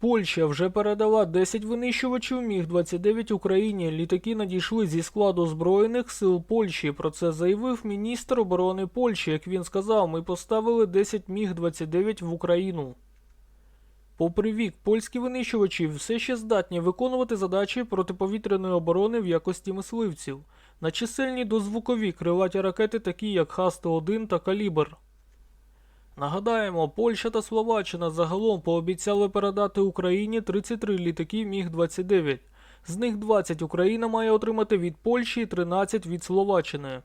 Польща вже передала 10 винищувачів Міг-29 Україні. Літаки надійшли зі складу Збройних сил Польщі. Про це заявив міністр оборони Польщі. Як він сказав, ми поставили 10 Міг-29 в Україну. Попри вік, польські винищувачі все ще здатні виконувати задачі протиповітряної оборони в якості мисливців. На чисельні дозвукові крилаті ракети, такі як Х-101 та Калібр. Нагадаємо, Польща та Словаччина загалом пообіцяли передати Україні 33 літаки Міг-29. З них 20 Україна має отримати від Польщі і 13 від Словаччини.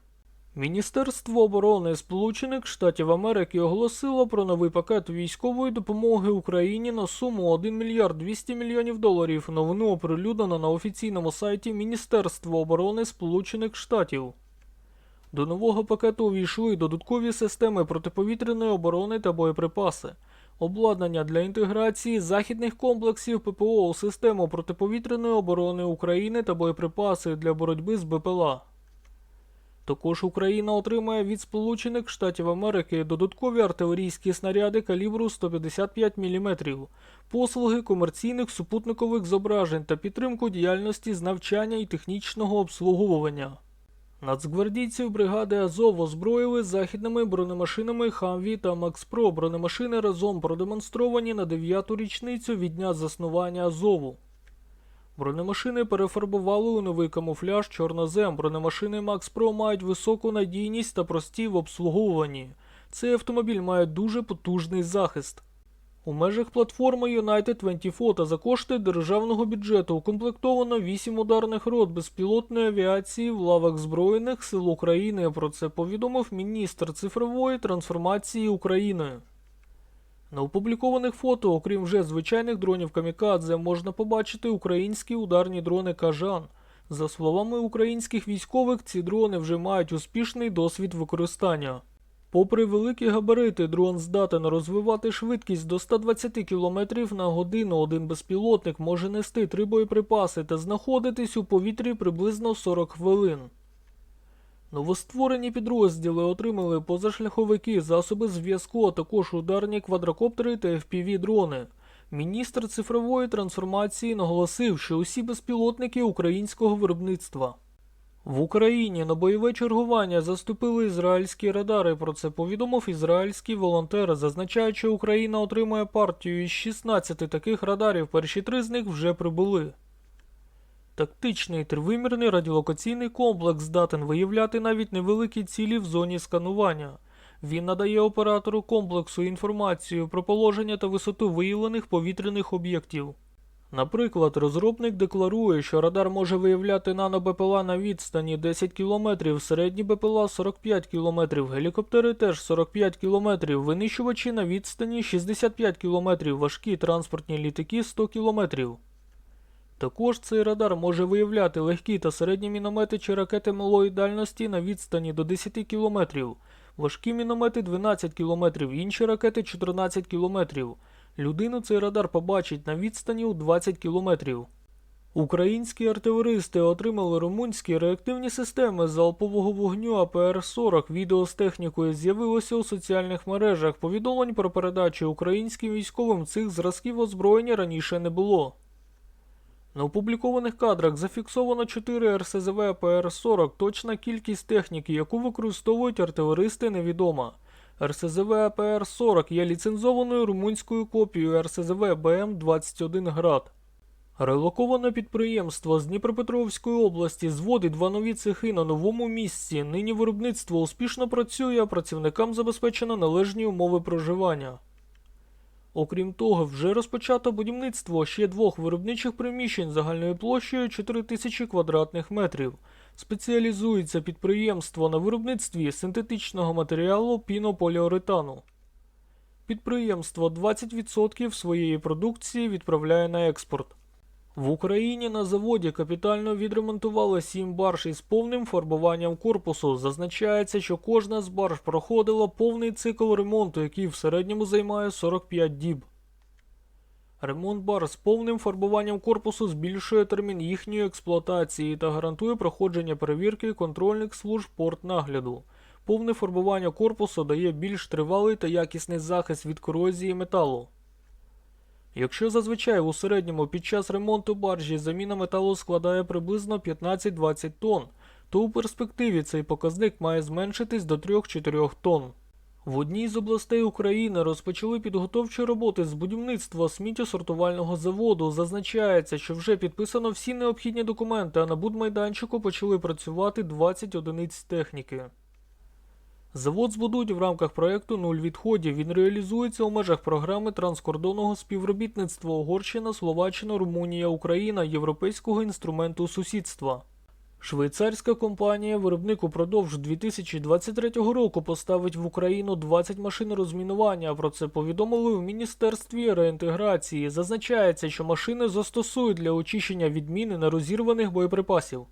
Міністерство оборони Сполучених Штатів Америки оголосило про новий пакет військової допомоги Україні на суму 1 мільярд 200 мільйонів доларів. Новину оприлюднено на офіційному сайті Міністерства оборони Сполучених Штатів. До нового пакету увійшли додаткові системи протиповітряної оборони та боєприпаси, обладнання для інтеграції західних комплексів ППО у систему протиповітряної оборони України та боєприпаси для боротьби з БПЛА. Також Україна отримає від Сполучених Штатів Америки додаткові артилерійські снаряди калібру 155 мм, послуги комерційних супутникових зображень та підтримку діяльності з навчання і технічного обслуговування. Нацгвардійців бригади Азов озброїли західними бронемашинами Хамві та Макспро. Бронемашини разом продемонстровані на 9-ту річницю від дня заснування Азову. Бронемашини перефарбували у новий камуфляж чорнозем. Бронемашини Pro мають високу надійність та прості в обслуговуванні. Цей автомобіль має дуже потужний захист. У межах платформи United 24 та за кошти державного бюджету укомплектовано 8 ударних рот безпілотної авіації в лавах Збройних сил України. Про це повідомив міністр цифрової трансформації України. На опублікованих фото, окрім вже звичайних дронів Камікадзе, можна побачити українські ударні дрони Кажан. За словами українських військових, ці дрони вже мають успішний досвід використання. Попри великі габарити, дрон здатен розвивати швидкість до 120 км на годину. Один безпілотник може нести три боєприпаси та знаходитись у повітрі приблизно 40 хвилин. Новостворені підрозділи отримали позашляховики, засоби зв'язку, а також ударні квадрокоптери та FPV-дрони. Міністр цифрової трансформації наголосив, що усі безпілотники українського виробництва. В Україні на бойове чергування заступили ізраїльські радари. Про це повідомив ізраїльський волонтер, зазначаючи, Україна отримує партію із 16 таких радарів. Перші три з них вже прибули. Тактичний тривимірний радіолокаційний комплекс здатен виявляти навіть невеликі цілі в зоні сканування. Він надає оператору комплексу інформацію про положення та висоту виявлених повітряних об'єктів. Наприклад, розробник декларує, що радар може виявляти нано-БПЛА на відстані 10 км, середні БПЛА 45 км, гелікоптери теж 45 км, винищувачі на відстані 65 км, важкі транспортні літаки 100 км. Також цей радар може виявляти легкі та середні міномети чи ракети малої дальності на відстані до 10 км, важкі міномети 12 км, інші ракети 14 км. Людину цей радар побачить на відстані у 20 км. Українські артилеристи отримали румунські реактивні системи залпового вогню АПР-40. Відео з технікою з'явилося у соціальних мережах. Повідомлень про передачу українським військовим цих зразків озброєння раніше не було. На опублікованих кадрах зафіксовано 4 РСЗВ АПР-40. Точна кількість техніки, яку використовують артилеристи, невідома. РСЗВ АПР-40 є ліцензованою румунською копією РСЗВ БМ-21 Град. Релоковане підприємство з Дніпропетровської області зводить два нові цехи на новому місці. Нині виробництво успішно працює, а працівникам забезпечено належні умови проживання. Окрім того, вже розпочато будівництво ще двох виробничих приміщень загальною площею 4000 квадратних метрів. Спеціалізується підприємство на виробництві синтетичного матеріалу пінополіуретану. Підприємство 20% своєї продукції відправляє на експорт. В Україні на заводі капітально відремонтували сім барж із повним фарбуванням корпусу. Зазначається, що кожна з барж проходила повний цикл ремонту, який в середньому займає 45 діб. Ремонт бар з повним фарбуванням корпусу збільшує термін їхньої експлуатації та гарантує проходження перевірки контрольних служб портнагляду. Повне фарбування корпусу дає більш тривалий та якісний захист від корозії металу. Якщо зазвичай у середньому під час ремонту баржі заміна металу складає приблизно 15-20 тонн, то у перспективі цей показник має зменшитись до 3-4 тонн. В одній з областей України розпочали підготовчі роботи з будівництва сміттєсортувального заводу. Зазначається, що вже підписано всі необхідні документи, а на будмайданчику почали працювати 20 одиниць техніки. Завод збудують в рамках проекту Нуль відходів. Він реалізується у межах програми транскордонного співробітництва Угорщина, Словаччина, Румунія, Україна, Європейського інструменту сусідства. Швейцарська компанія виробник упродовж 2023 року поставить в Україну 20 машин розмінування. Про це повідомили в Міністерстві реінтеграції. Зазначається, що машини застосують для очищення відміни нерозірваних боєприпасів.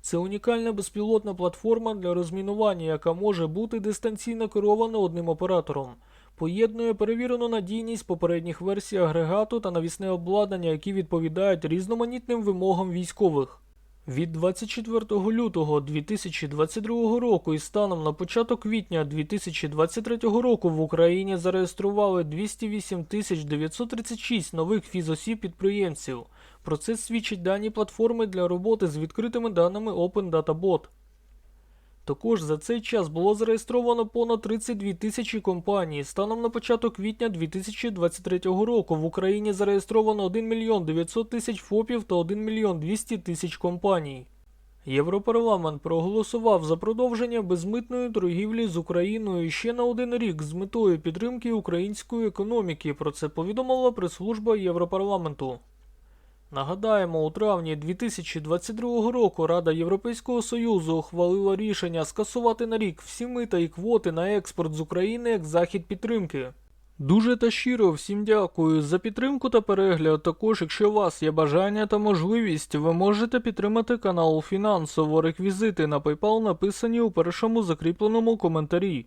Це унікальна безпілотна платформа для розмінування, яка може бути дистанційно керована одним оператором. Поєднує перевірену надійність попередніх версій агрегату та навісне обладнання, які відповідають різноманітним вимогам військових. Від 24 лютого 2022 року і станом на початок квітня 2023 року в Україні зареєстрували 208 936 нових фізосіб підприємців. Про це свідчать дані платформи для роботи з відкритими даними Open. Також за цей час було зареєстровано понад 32 тисячі компаній. Станом на початок квітня 2023 року в Україні зареєстровано 1 мільйон 900 тисяч ФОПів та 1 мільйон 200 тисяч компаній. Європарламент проголосував за продовження безмитної торгівлі з Україною ще на один рік з метою підтримки української економіки. Про це повідомила прес-служба Європарламенту. Нагадаємо, у травні 2022 року Рада Європейського Союзу ухвалила рішення скасувати на рік всі мита і квоти на експорт з України як захід підтримки. Дуже та щиро всім дякую за підтримку та перегляд. Також, якщо у вас є бажання та можливість, ви можете підтримати канал фінансово. Реквізити на PayPal написані у першому закріпленому коментарі.